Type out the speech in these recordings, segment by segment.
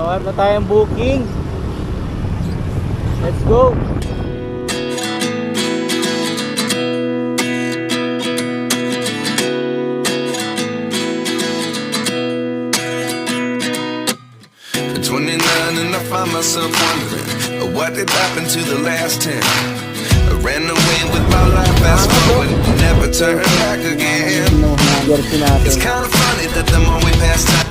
meron na tayong booking. Let's go. At 29 and I find myself wondering uh, what did happen to the last 10. I ran away with my life, fast forward, never turn back again. Ano mga jersey natin. It's kind of funny that the more we pass time,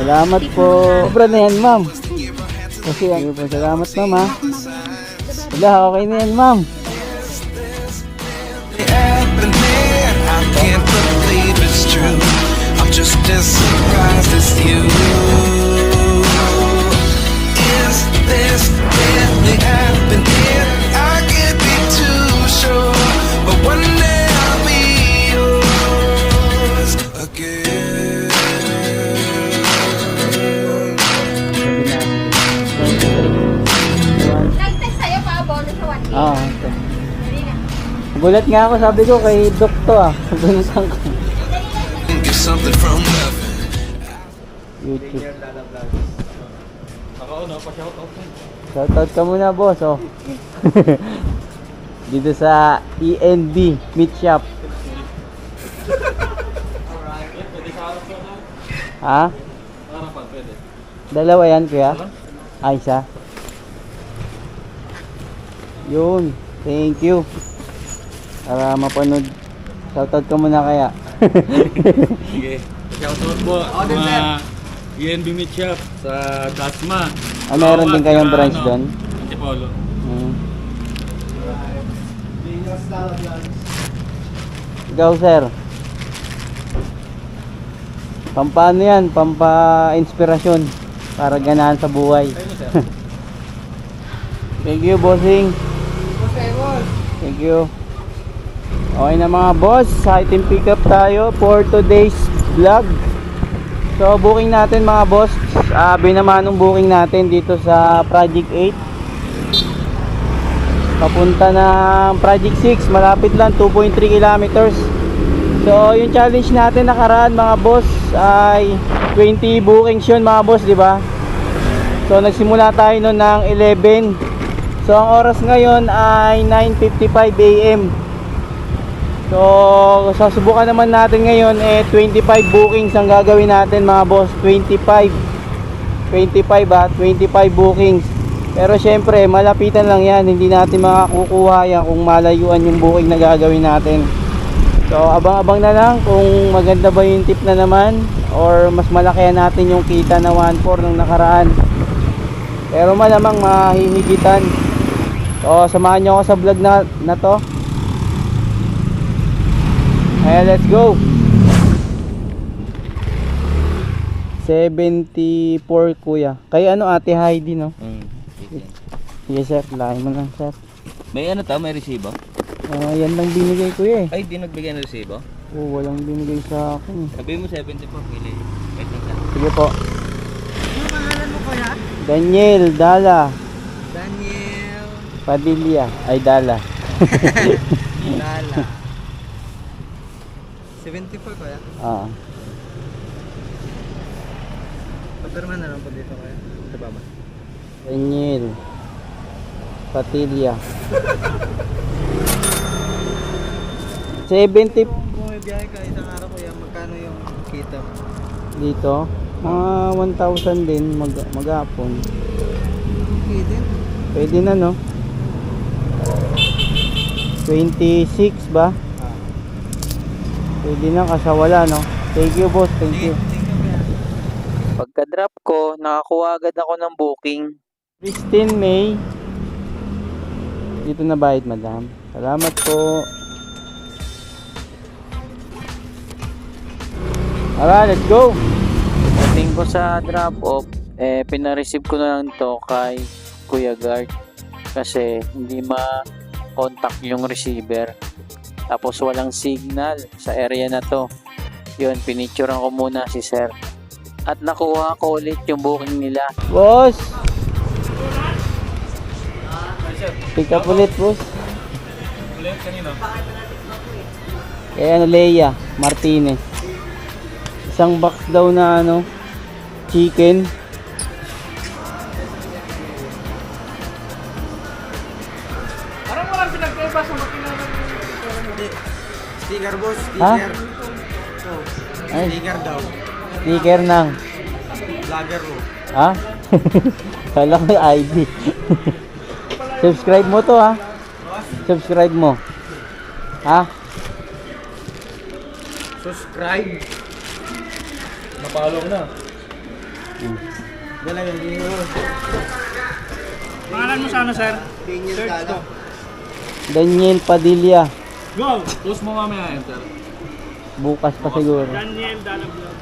Salamat po. Sobra na yan, ma'am. Kasi ang po, salamat, ma'am, ha. Wala, okay na yan, ma'am. just as surprised as you. Is this really happening? Gulat nga ako, sabi ko kay Dokto, ah. Bunutan ko. Get something from nothing. YouTube. Shoutout ka muna, boss, oh. Dito sa ENB Meat Shop. Ha? Dalawa yan, kuya? Ay, isa. Yun. Thank you. Para mapanood. Shoutout ka muna kaya. Sige. Shoutout po mga ENB Meat Shop sa Dasma. Ah, meron din kayong branch doon? Antipolo. Hmm. Ikaw, sir. Pampano yan, pampa-inspirasyon para ganahan sa buhay. Thank you, bossing. Thank you. Okay na mga boss, site and pick up tayo for today's vlog. So, booking natin mga boss. Uh, binamanong booking natin dito sa Project 8 papunta ng Project 6 malapit lang 2.3 kilometers so yung challenge natin nakaraan mga boss ay 20 bookings yun mga boss di ba so nagsimula tayo noon ng 11 so ang oras ngayon ay 9.55 am so sasubukan naman natin ngayon eh 25 bookings ang gagawin natin mga boss 25 25 ba 25 bookings pero syempre, malapitan lang yan. Hindi natin makakukuha yan kung malayuan yung booking na gagawin natin. So, abang-abang na lang kung maganda ba yung tip na naman or mas malakihan natin yung kita na 1.4 nung nakaraan. Pero malamang mahihigitan. So, samahan nyo ako sa vlog na, na to. Ayan, let's go! 74 kuya. Kay ano ate Heidi no? Sige sir, lahin mo lang sir. May ano to, may resibo? Ah, yan lang binigay ko eh. Ay, di nagbigay ng resibo? Oh, walang binigay sa akin. Sabi mo 74, pili. Wait lang lang. Sige po. Ano pangalan mo kuya? Daniel Dala Daniel Padilla. Ay Dala. Lala. 74 kuya. Ah. Pagkarma na lang po dito kuya. Sa baba. Daniel Patilla. 70 Kung bumibiyahe ka isang araw kuya, magkano yung kita mo? dito. Mga 1,000 din mag maghapon. Okay din. Pwede na no? 26 ba? Pwede na kasawala no? Thank you boss, thank you. Pagka-drop ko, nakakuha agad ako ng booking. Christine May. Dito na bayad, madam. Salamat po. Alright, let's go. Dating ko sa drop off, eh, pinareceive ko na lang to kay Kuya Guard. Kasi hindi ma-contact yung receiver. Tapos walang signal sa area na to. Yun, pinicturean ko muna si sir at nakuha ko ulit yung booking nila. Boss! Pick up ulit, boss. Ulit kanino? Kaya ano, Leia Martinez. Isang box daw na ano, chicken. Sticker boss, Ha? sticker. Oh, Ay, sticker daw. sticker ng... Vlogger mo. Ha? Kala ko yung ID. Subscribe mo to ha. Subscribe mo. Ha? Subscribe. Napalo ko na. Dala yung yun. Pangalan mo sana, sir? Search to. Daniel Padilla. Go! Post mo mamaya yan, sir. Bukas pa siguro. Daniel Dalablo.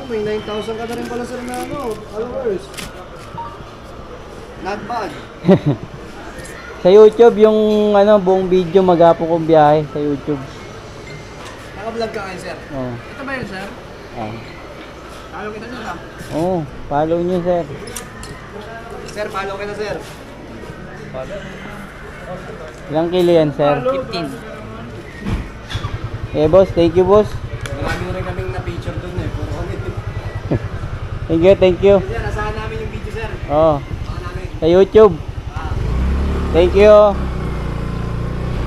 Oh, may 9,000 ka na rin pala sir na ano, followers. Not bad. Sa YouTube, yung ano, buong video magapo kong biyahe sa YouTube. Naka-vlog ka ngayon sir. Oh. Ito ba yun, sir? Oh. Talo kita sir, ha? Oh, follow nyo sir. Sir, follow ka na sir. Ilang kilo yan sir? 15. Eh boss, thank you boss. Marami rin kaming na-feature dun eh. Puro kami. Thank you, thank you. Sir, asahan namin yung video sir. Oh, Asahan namin. sa YouTube. Thank you.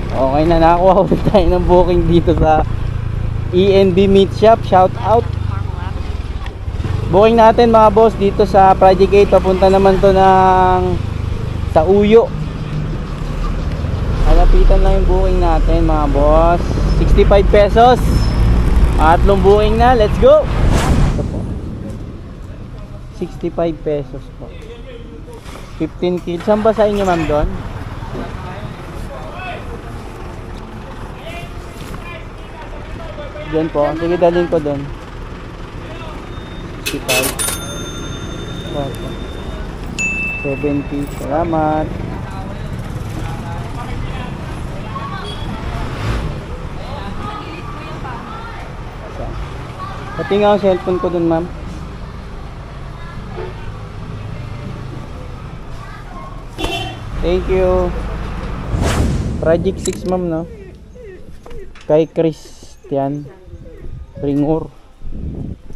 Okay na, nakakuha ulit tayo ng booking dito sa ENB Meat Shop. Shout out. Booking natin mga boss dito sa Project 8. Papunta naman to ng sa Uyo. Malapitan lang yung booking natin mga boss. 65 pesos. Atlong booking na. Let's go! Ito po. 65 pesos po. 15 kilos. Saan ba sa inyo ma'am doon? Diyan po. Sige, dalhin ko doon. 65. Opo. 70. Salamat. Pati nga ang cellphone ko doon ma'am. Thank you. Project 6 ma'am no? Kay Christian Ringor.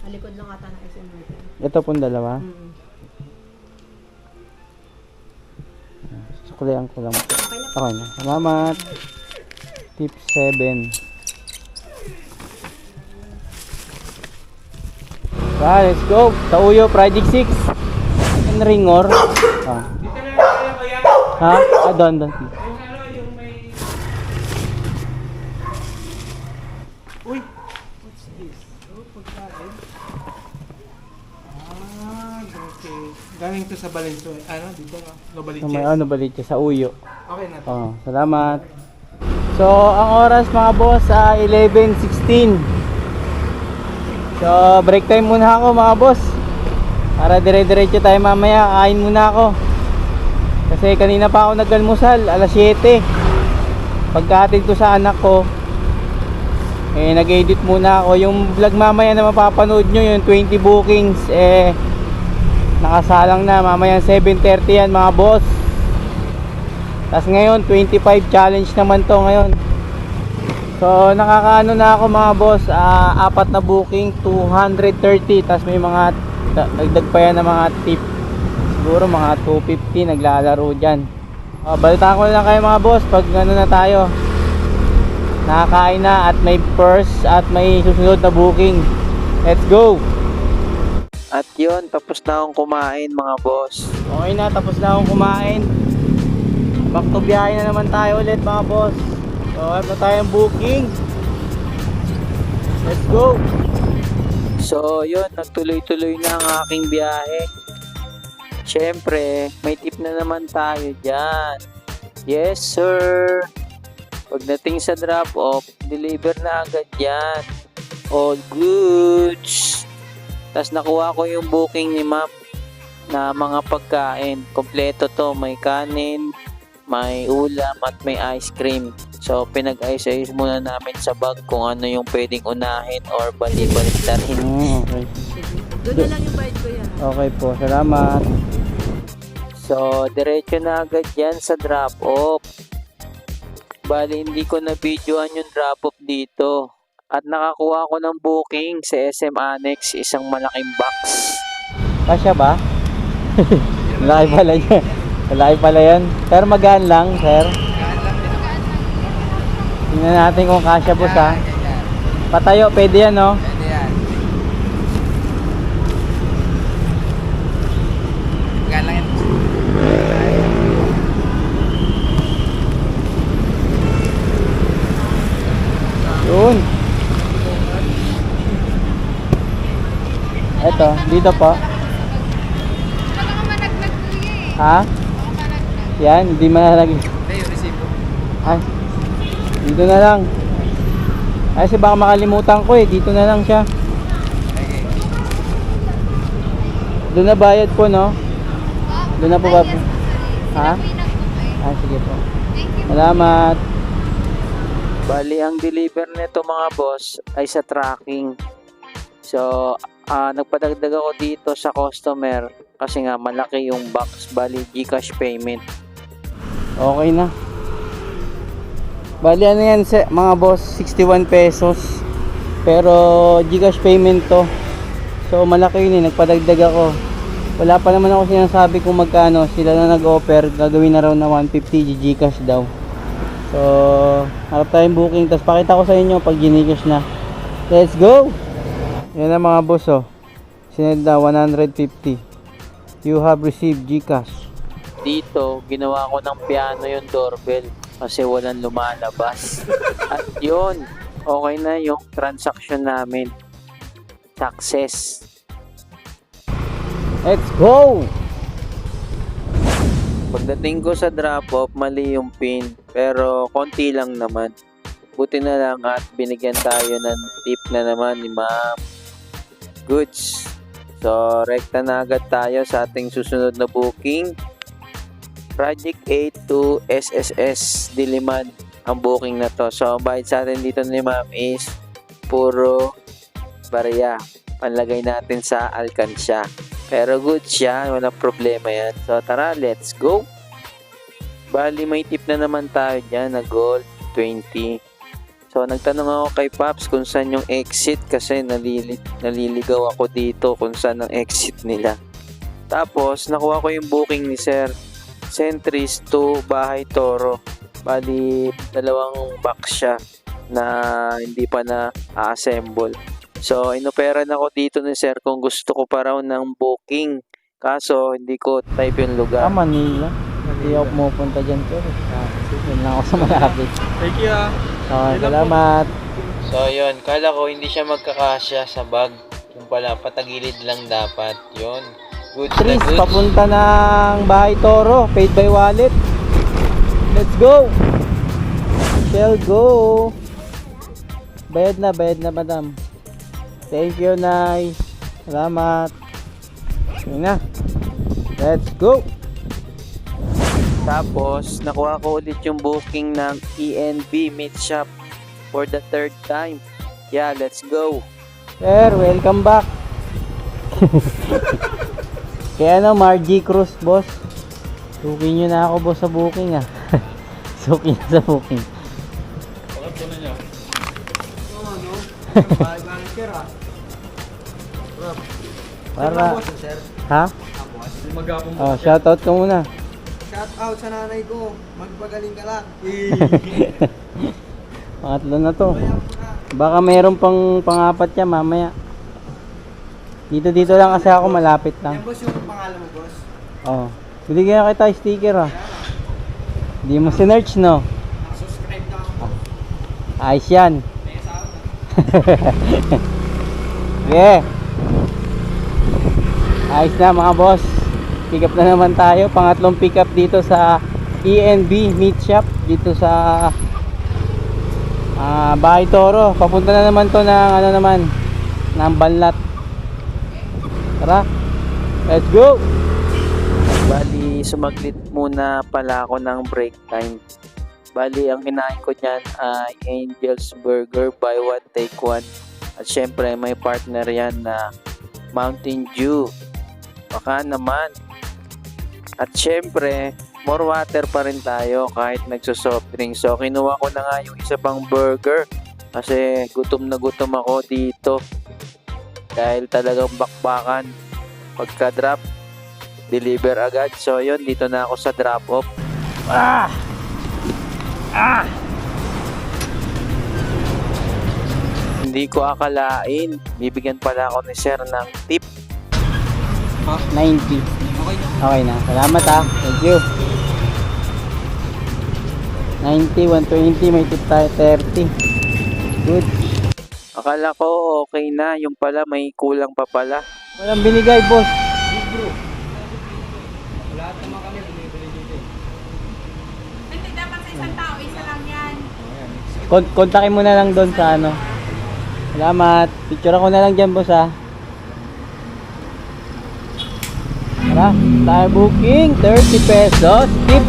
Malikod lang ata ng SM Martin. Ito pong dalawa. Suklihan ko lang. Okay na. Salamat. Tip 7. Ah, let's go. Tauyo, Project 6. And Ringor. Ah. Ha? Ah, doon, doon. Ah, okay. Galing to sa Valenzuela. Ano, dito no? So, Novaliches. may ano balit sa uyo. Okay na. Oh, salamat. So, ang oras mga boss ay 11.16. So, break time muna ako mga boss. Para dire-diretso tayo mamaya. Kain muna ako. Kasi kanina pa ako nag-almusal, alas 7. Pagkahatid ko sa anak ko, eh nag-edit muna ako. Yung vlog mamaya na mapapanood nyo, yung 20 bookings, eh nakasalang na. Mamaya 7.30 yan mga boss. Tapos ngayon, 25 challenge naman to ngayon. So, nakakaano na ako mga boss, ah, apat na booking, 230. Tapos may mga da- dagdag pa yan ng mga tip. Siguro mga 250 naglalaro dyan. Uh, balitaan ko na lang kayo mga boss pag ano na tayo. Nakakain na at may purse at may susunod na booking. Let's go! At yun, tapos na akong kumain mga boss. Okay na, tapos na akong kumain. Back to biyahe na naman tayo ulit mga boss. Have na tayong booking. Let's go! So, yun, nagtuloy-tuloy na ang aking biyahe. Siyempre, may tip na naman tayo dyan. Yes, sir! Pagdating sa drop-off, deliver na agad yan. All goods! Tapos nakuha ko yung booking ni ma'am na mga pagkain. Kompleto to. May kanin, may ulam at may ice cream. So, pinag-ayos-ayos muna namin sa bag kung ano yung pwedeng unahin or bali-baliktarin. okay. Doon na lang yung bayad ko yan. Okay po, salamat. So, diretso na agad yan sa drop-off. Bali, hindi ko na videoan yung drop-off dito. At nakakuha ko ng booking sa SM Annex, isang malaking box. Kasya ba? Laki pala niya. Laki pala yan. Pero magaan lang, sir. Tingnan natin kung kasya boss ha. Patayo, pwede yan no? Pwede yan. Gaan lang yan. Yun. Eto, dito po. Ha? Yan, hindi manalagay. Hindi, yung resibo. Ay, dito na lang. Ay, kasi baka makalimutan ko eh. Dito na lang siya. Okay. Doon na bayad po, no? Doon na po ba? Ha? Ah, sige po. Salamat. Bali, ang deliver nito mga boss ay sa tracking. So, ah nagpadagdag ako dito sa customer kasi nga malaki yung box. Bali, Gcash payment. Okay na. Bali, ano yan se- mga boss? 61 pesos. Pero, Gcash payment to. So, malaki yun eh. Nagpadagdag ako. Wala pa naman ako sinasabi kung magkano. Sila na nag-offer. Gagawin na raw na 150 Gcash daw. So, harap tayong booking. Tapos pakita ko sa inyo pag Gcash na. Let's go! Yan na mga boss oh. Sinend na 150. You have received Gcash. Dito, ginawa ko ng piano yung doorbell kasi walang lumalabas. At yun, okay na yung transaction namin. Success. Let's go! Pagdating ko sa drop-off, mali yung pin. Pero konti lang naman. Buti na lang at binigyan tayo ng tip na naman ni ma'am. Goods. So, rekta na agad tayo sa ating susunod na booking. Project 8 to SSS Diliman ang booking na to. So, ang bayad sa atin dito ni ma'am is puro barya. Panlagay natin sa alkansya. Pero good siya, walang problema yan. So tara, let's go! Bali, may tip na naman tayo dyan na gold 20. So nagtanong ako kay Paps kung saan yung exit kasi nalili naliligaw ako dito kung saan ang exit nila. Tapos nakuha ko yung booking ni Sir Centris to Bahay Toro. Bali, dalawang box siya na hindi pa na assemble So, inoperan ako dito ni sir kung gusto ko pa raw ng booking. Kaso, hindi ko type yung lugar. Ah, Manila. Hindi ako pumupunta dyan, sir. Ah, yun lang ako sa malapit. Thank you ah. Okay, salamat. So, yun. Kala ko hindi siya magkakasya sa bag. Yung pala, patagilid lang dapat. Yun. Good Tris, papunta ng Bahay Toro. Paid by wallet. Let's go! Shall go! Bayad na, bayad na, madam. Thank you, Nay. Salamat. Yun na. Let's go! Tapos, nakuha ko ulit yung booking ng ENB Meat Shop for the third time. Yeah, let's go. Sir, welcome back. Kaya ano, Margie Cruz, boss. Suki nyo na ako, boss, sa booking, ah. Suki na sa booking. Bye-bye, ah. Para, ha? Magapong Oh, shoutout ka muna. Shout out sa nanay ko. Magpagaling ka lang. Pangatlo na to. Baka mayroon pang pangapat niya mamaya. Dito dito lang kasi ako malapit Yan lang. boss yung pangalan mo, boss. Oh. Binigyan kita sticker ah. Hindi mo sinerch no? Subscribe na ako. Ayos yan. May asawa na. Yeah. Ayos na mga boss. Pick up na naman tayo. Pangatlong pick up dito sa ENB Meat Shop. Dito sa ah Bahay Toro. Papunta na naman to ng ano naman. Ng Banlat. Tara. Let's go. Bali, sumaglit muna pala ako ng break time. Bali, ang kinain ko dyan ay Angel's Burger by one take one. At syempre, may partner yan na Mountain Dew. Baka naman. At syempre, more water pa rin tayo kahit nagsosoft drink. So, kinuha ko na nga yung isa pang burger kasi gutom na gutom ako dito. Dahil talagang bakbakan. pagka-drop, deliver agad. So yun, dito na ako sa drop off. Ah! Ah! Hindi ko akalain, bibigyan pala ako ni sir ng tip. 90. Okay na. Okay na. Salamat ah. Thank you. 90, 120, may tip tayo 30. Good. Akala ko okay na, yung pala may kulang pa pala. Walang binigay, boss. Lahat naman kami bumibili dito. Hindi dapat sa isang tao, isa lang yan. Kon- kontakin mo na lang doon sa ano. Salamat. Picture ako na lang dyan, boss ah. Tara, tayo booking. 30 pesos. Tip.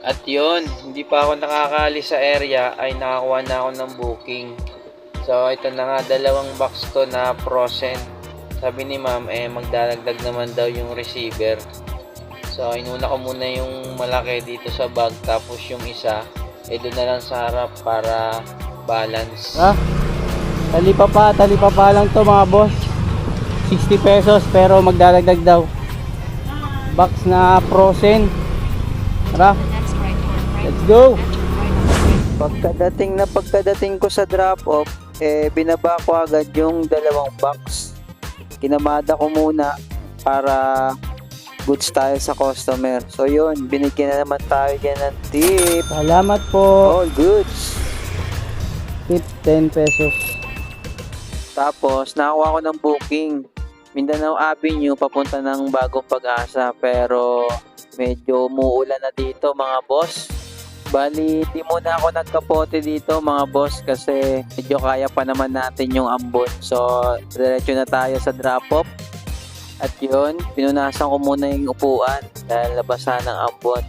At yun, hindi pa ako nakakali sa area ay nakakuha na ako ng booking. So ito na nga dalawang box to na frozen. Sabi ni ma'am eh magdadagdag naman daw yung receiver. So inuna ko muna yung malaki dito sa bag tapos yung isa eh doon na lang sa harap para balance. Ah, talipa pa, talipa pa lang to mga boss. 60 pesos pero magdadagdag daw. Box na frozen. Tara. Let's go! Pagkadating na pagkadating ko sa drop off, eh binaba ko agad yung dalawang box. Kinamada ko muna para goods tayo sa customer. So yun, binigyan na naman tayo dyan ng tip. Salamat po. All goods. Tip 10 pesos. Tapos, nakakuha ko ng booking. Mindanao Avenue, papunta ng Bagong Pag-asa. Pero, medyo umuulan na dito mga boss. Bali, di muna ako nagkapote dito mga boss kasi medyo kaya pa naman natin yung ambon. So, diretso na tayo sa drop-off. At yun, pinunasan ko muna yung upuan dahil labasan ng ambon.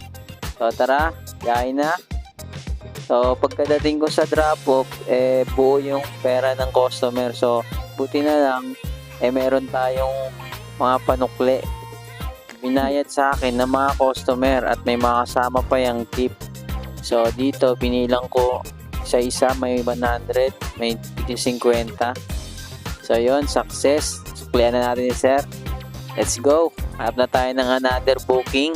So, tara, yain na. So, pagkadating ko sa drop-off, eh, buo yung pera ng customer. So, buti na lang, eh, meron tayong mga panukli. Binayad sa akin ng mga customer at may mga kasama pa yung tip. So, dito, binilang ko sa isa may 100, may 50. So, yon success. Suklian na natin ni sir. Let's go. Hanap na tayo ng another booking.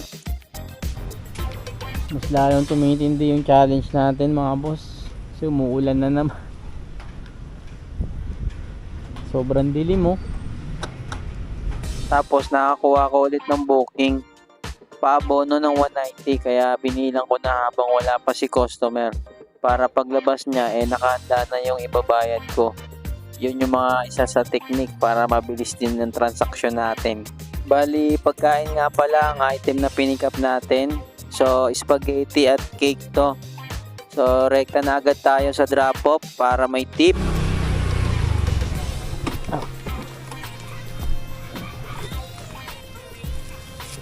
Mas lalong tumitindi yung challenge natin mga boss. Kasi umuulan na naman. Sobrang dilim mo. Tapos nakakuha ko ulit ng booking. Paabono ng 190 kaya binilang ko na habang wala pa si customer. Para paglabas niya eh nakahanda na yung ibabayad ko. Yun yung mga isa sa technique para mabilis din ng transaksyon natin. Bali, pagkain nga pala ang item na pinick up natin. So, spaghetti at cake to. So, rekta na agad tayo sa drop-off para may tip.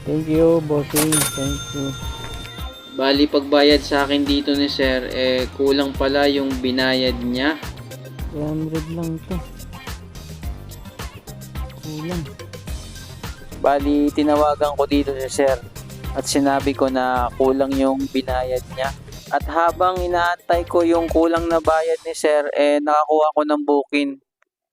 Thank you, bossing. Thank you. Bali, pagbayad sa akin dito ni sir, eh, kulang pala yung binayad niya. 300 lang to. Kulang. Bali, tinawagan ko dito si sir at sinabi ko na kulang yung binayad niya. At habang inaantay ko yung kulang na bayad ni sir, eh, nakakuha ko ng booking.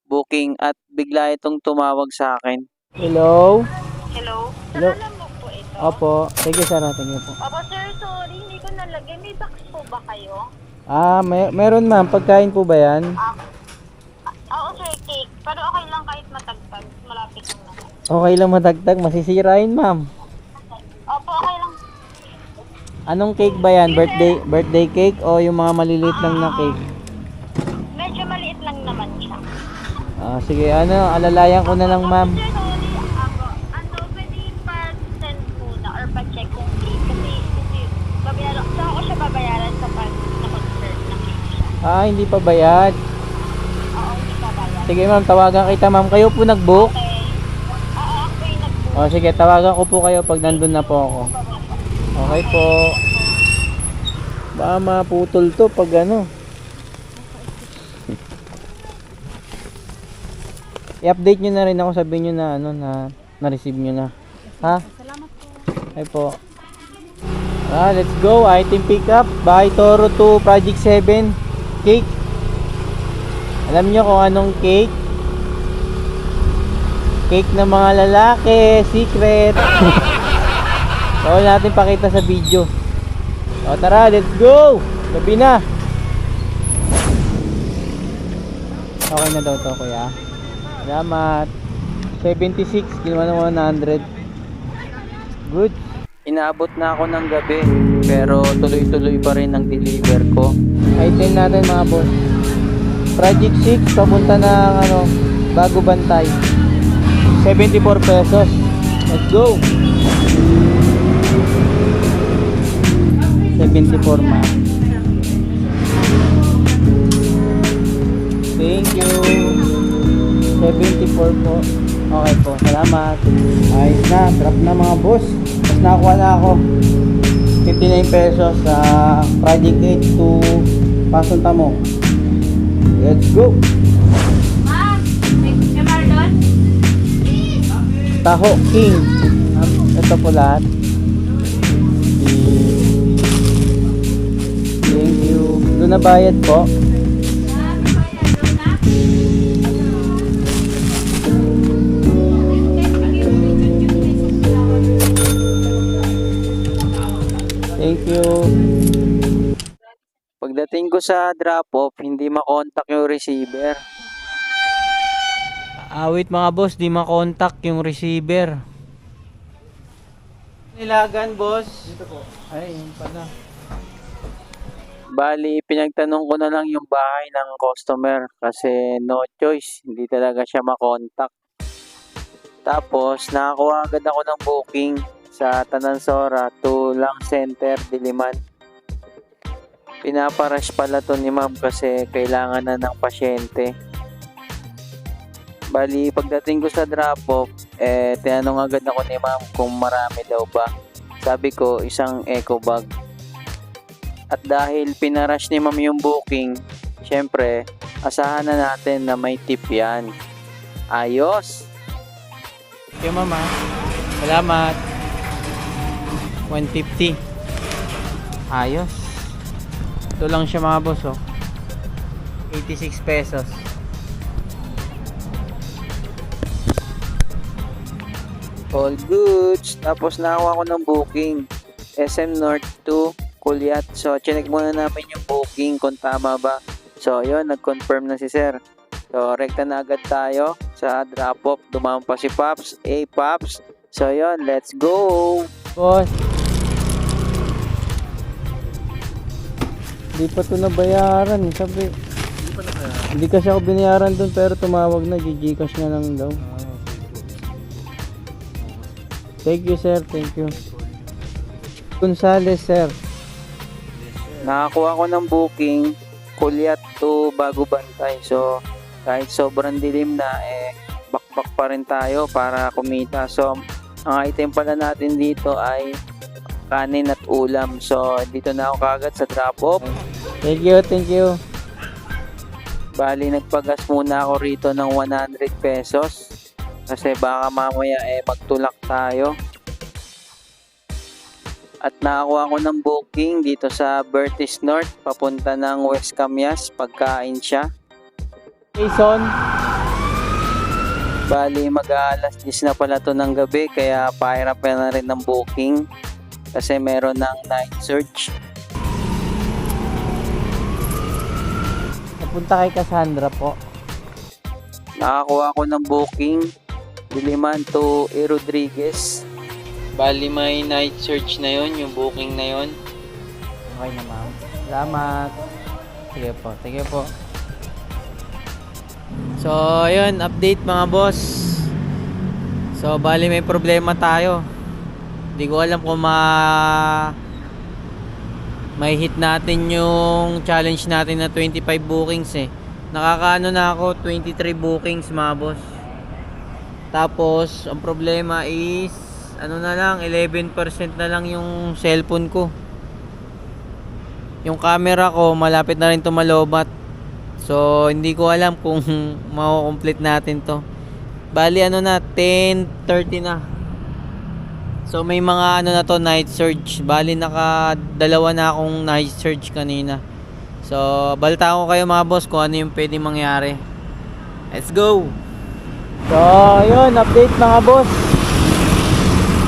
Booking at bigla itong tumawag sa akin. Hello? Hello? Hello? Hello? mo po ito? Opo. Thank you, sir. ah. Thank you po. Opo, sir, sorry. Hindi ko nalagay. May box po ba kayo? Ah, may, meron ma'am. Pagkain po ba yan? Ah, oo, sir, cake. Pero okay lang kahit matagtag. Malapit lang naman. Okay lang matagtag. Masisirain ma'am. Opo, okay lang. Anong cake ba yan? Birthday birthday cake o yung mga maliliit lang na cake? Medyo maliit lang naman siya. Ah, sige, ano, alalayan ko na lang ma'am. Sir, sorry. Ako, ano, pwede pa-send muna or pa-check kung cake. Kasi, kasi, babayaran, saan ko siya babayaran kapag na-confirm na cake siya? Ah, hindi pa bayad. Oo, hindi babayaran. Sige ma'am, tawagan kita ma'am. Kayo po nag-book? Okay. Oo, ako yung nag-book. O sige, tawagan ko po kayo pag nandun na po ako. Okay po. Baka maputol to pag ano. I-update nyo na rin ako, sabihin nyo na ano na na-receive nyo na. Ha? Salamat po. Okay po. Ah, let's go. Item pick up by Toro 2 Project 7 cake. Alam nyo kung anong cake? Cake ng mga lalaki, secret. Bawal natin pakita sa video. O tara, let's go! Gabi na. Okay na daw to kuya. Salamat. 76, kinuha ng 100. Good. Inaabot na ako ng gabi, pero tuloy-tuloy pa rin ang deliver ko. Item natin mga boss. Project 6, papunta ng ano, bago bantay. 74 pesos. Let's go! 74 ma. Thank you. 74 po. Okay po, salamat. Ayos na, drop na mga boss. Tapos nakakuha na ako. 59 pesos sa Project 8 to Pasong Tamo. Let's go! Ma, may MR doon? Taho King. Ito po lahat. Thank you. Doon na bayad po. Thank you. Pagdating ko sa drop-off, hindi makontak yung receiver. Awit mga boss, di makontak yung receiver. Nilagan boss. Dito po. Ay, yun pala. Bali, pinagtanong ko na lang yung bahay ng customer kasi no choice, hindi talaga siya makontak. Tapos, nakakuha agad ako ng booking sa Tanansora to Lang Center, Diliman. Pinaparush pala to ni ma'am kasi kailangan na ng pasyente. Bali, pagdating ko sa drop-off, eh, tinanong agad ako ni ma'am kung marami daw ba. Sabi ko, isang eco bag. At dahil pinarush ni ma'am yung booking, syempre, asahan na natin na may tip yan. Ayos! Okay, mama. Salamat. 150. Ayos. Ito lang siya mga boss, oh. 86 pesos. All goods. Tapos nakakuha ko ng booking. SM North to Kulyat. So, chinek muna namin yung booking kung tama ba. So, yun, nag-confirm na si sir. So, rekta na agad tayo sa drop-off. Dumama pa si Pops. Hey, Pops. So, yun, let's go! Boss. Hindi pa ito nabayaran. Sabi, hindi kasi ako binayaran doon pero tumawag na. Gcash na lang daw. Thank you, sir. Thank you. Gonzales, sir. Nakakuha ko ng booking Kulyat to Bago Bantay. So, kahit sobrang dilim na, eh, bakbak pa rin tayo para kumita. So, ang item pala natin dito ay kanin at ulam. So, dito na ako kagad sa drop-off. Thank you, thank you. Bali, nagpagas muna ako rito ng 100 pesos. Kasi baka mamaya eh magtulak tayo. At nakakuha ko ng booking dito sa Bertis North papunta ng West Camias pagkain siya. Jason. Bali mag-aalas 10 na pala to ng gabi kaya pahirap na rin ng booking kasi meron ng night search. Napunta kay Cassandra po. Nakakuha ko ng booking Diliman to E. Rodriguez. Bali may night search na yon yung booking na yon. Okay na ma'am. Salamat. Sige po, sige po. So, ayun, update mga boss. So, bali may problema tayo. Hindi ko alam kung ma may hit natin yung challenge natin na 25 bookings eh. Nakakaano na ako 23 bookings mga boss. Tapos, ang problema is ano na lang, 11% na lang yung cellphone ko. Yung camera ko, malapit na rin tumalobat. So, hindi ko alam kung mako-complete natin to. Bali, ano na, 10.30 na. So, may mga ano na to, night surge. Bali, naka dalawa na akong night surge kanina. So, balita ko kayo mga boss kung ano yung pwede mangyari. Let's go! So, yun, update mga boss.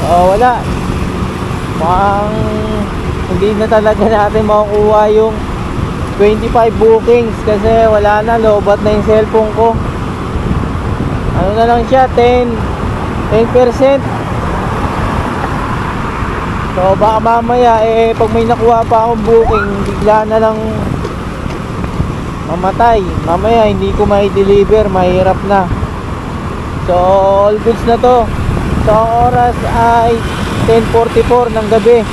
Oh, wala. Mukhang hindi na talaga natin makukuha yung 25 bookings kasi wala na, lobat na yung cellphone ko. Ano na lang siya, 10 10%. So baka mamaya eh pag may nakuha pa akong booking, bigla na lang mamatay. Mamaya hindi ko may deliver, mahirap na. So all goods na to. So oras ay 10.44 ng gabi.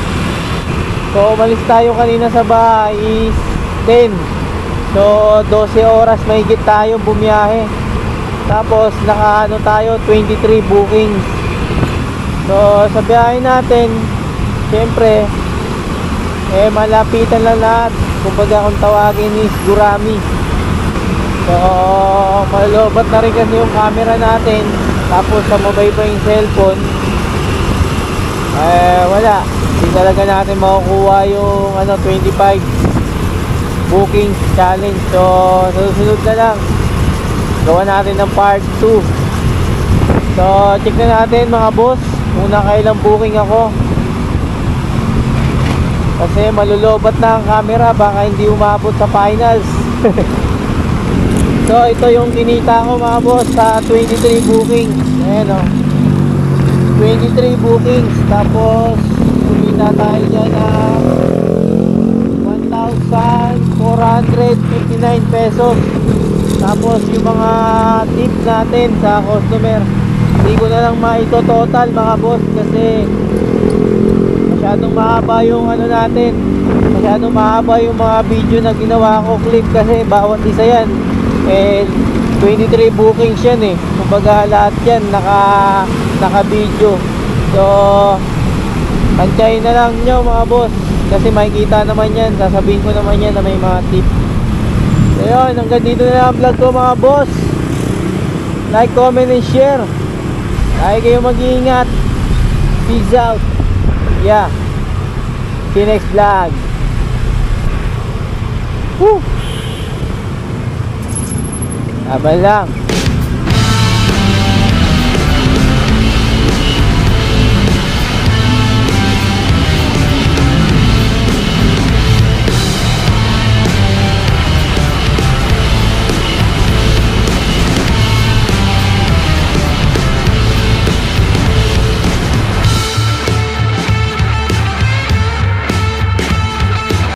So umalis tayo kanina sa bahay is 10. So 12 oras mahigit tayo bumiyahe. Tapos nakaano tayo 23 bookings. So sa natin, syempre eh malapitan lang lahat. Kumbaga kung tawagin is Gurami. So malobat na rin kasi yung camera natin. Tapos sa mobile pa yung cellphone. Eh wala. Hindi talaga natin makukuha yung ano 25 bookings challenge. So susunod na lang gawa natin ng part 2 so check na natin mga boss una kailang booking ako kasi malulobat na ang camera baka hindi umabot sa finals. So ito yung kinita ko mga boss sa 23 bookings. Ayan o 23 bookings. Tapos kumita tayo dyan ng 1,459 pesos. Tapos yung mga tip natin sa customer hindi ko na lang maito total mga boss kasi masyadong mahaba yung ano natin. Masyadong mahaba yung mga video na ginawa ko clip kasi bawat isa yan. Eh 23 bookings yan eh. Kumbaga lahat yan naka naka video so Antyayin na lang nyo mga boss. Kasi makikita naman yan Sasabihin ko naman yan na may mga tip. So yun, hanggang dito na lang ang vlog ko mga boss. Like, comment, and share. Lagi kayo mag-iingat. Peace out Yeah. See you next vlog. Woo! Laban lang